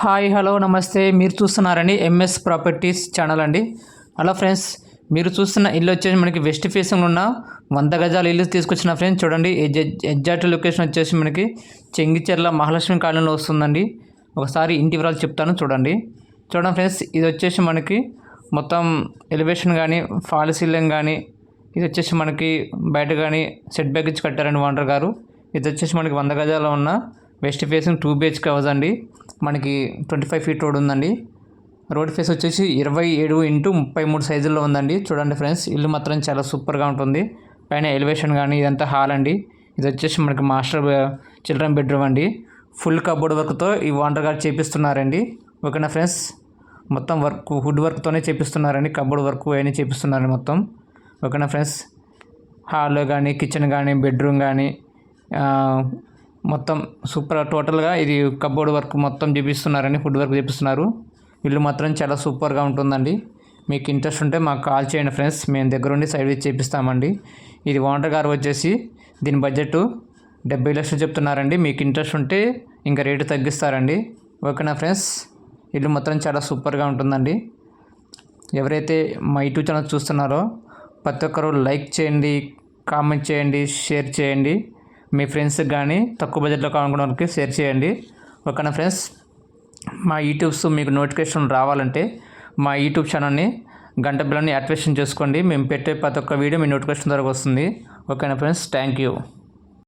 Hi hello నమస్తే. మీరు చూస్తున్నారండి ఎంఎస్ ప్రాపర్టీస్ ఛానల్ అండి. హలో ఫ్రెండ్స్ మీరు చూస్తున్న ఇల్లు వచ్చేసి మనకి వెస్ట్ ఫేసింగ్లో ఉన్న వంద గజాల ఇల్లు తీసుకొచ్చిన ఫ్రెండ్స్ చూడండి. ఎగ్జాక్ట్ లొకేషన్ వచ్చేసి మనకి చెంగిచెర్ల మహాలక్ష్మి కాలనీలో వస్తుందండి. ఒకసారి ఇంటి వివరాలు చెప్తాను చూడండి. చూడండి ఫ్రెండ్స్ ఇది వచ్చేసి మనకి మొత్తం ఎలివేషన్ కానీ ఫాల్ సీలింగ్ కానీ ఇది వచ్చేసి మనకి బయట కానీ సెట్ బ్యాగ్ ఇచ్చి కట్టారండి ఓనర్ గారు. ఇది వచ్చేసి మనకి వంద గజాల ఉన్న west facing two BHK house అండి. మనకి ట్వంటీ ఫైవ్ ఫీట్ రోడ్ ఉందండి. రోడ్ ఫేస్ వచ్చేసి ఇరవై ఏడు ఇంటూ ముప్పై మూడు సైజుల్లో ఉందండి. చూడండి ఫ్రెండ్స్ ఇల్లు మాత్రం చాలా సూపర్గా ఉంటుంది. పైన ఎలివేషన్ కానీ ఇదంతా హాల్ అండి. ఇది వచ్చేసి మనకి మాస్టర్ చిల్డ్రన్ బెడ్రూమ్ అండి. ఫుల్ కబోర్డ్ వర్క్తో ఈ ఓనర్ గారు చేపిస్తున్నారండి. ఓకేనా ఫ్రెండ్స్? మొత్తం వర్క్ వుడ్ వర్క్తోనే చేపిస్తున్నారండి. కబోర్డ్ వర్క్ అవన్నీ చేపిస్తున్నారండి మొత్తం. ఓకేనా ఫ్రెండ్స్? హాల్ కానీ కిచెన్ కానీ బెడ్రూమ్ కానీ మొత్తం సూపర్ టోటల్గా ఇది కబోర్డ్ వర్క్ మొత్తం చేపిస్తున్నారండి ఫుడ్ వర్క్ చేపిస్తున్నారు. ఇల్లు మాత్రం చాలా సూపర్గా ఉంటుందండి. మీకు ఇంట్రెస్ట్ ఉంటే మాకు కాల్ చేయండి ఫ్రెండ్స్. మేము దగ్గరుండి సైడ్ విచ్ చేపిస్తామండి. ఇది ఓనర్ గారు వచ్చేసి దీని బడ్జెట్ డెబ్బై లక్షలు చెప్తున్నారండి. మీకు ఇంట్రెస్ట్ ఉంటే ఇంకా రేటు తగ్గిస్తారండి. ఓకేనా ఫ్రెండ్స్? ఇల్లు మాత్రం చాలా సూపర్గా ఉంటుందండి. ఎవరైతే మా యూట్యూబ్ ఛానల్ చూస్తున్నారో ప్రతి ఒక్కరు లైక్ చేయండి కామెంట్ చేయండి షేర్ చేయండి. మీ ఫ్రెండ్స్కి కానీ తక్కువ బడ్జెట్లో కావాలనుకున్న వాళ్ళకి షేర్ చేయండి. ఓకేనా ఫ్రెండ్స్? మా యూట్యూబ్స్ మీకు నోటిఫికేషన్ రావాలంటే మా యూట్యూబ్ ఛానల్ని గంట బిల్లని యాక్టివేషన్ చేసుకోండి. మేము పెట్టే ప్రతి ఒక్క వీడియో మీ నోటిఫికేషన్ ద్వారా వస్తుంది. ఓకేనా ఫ్రెండ్స్? Thank you.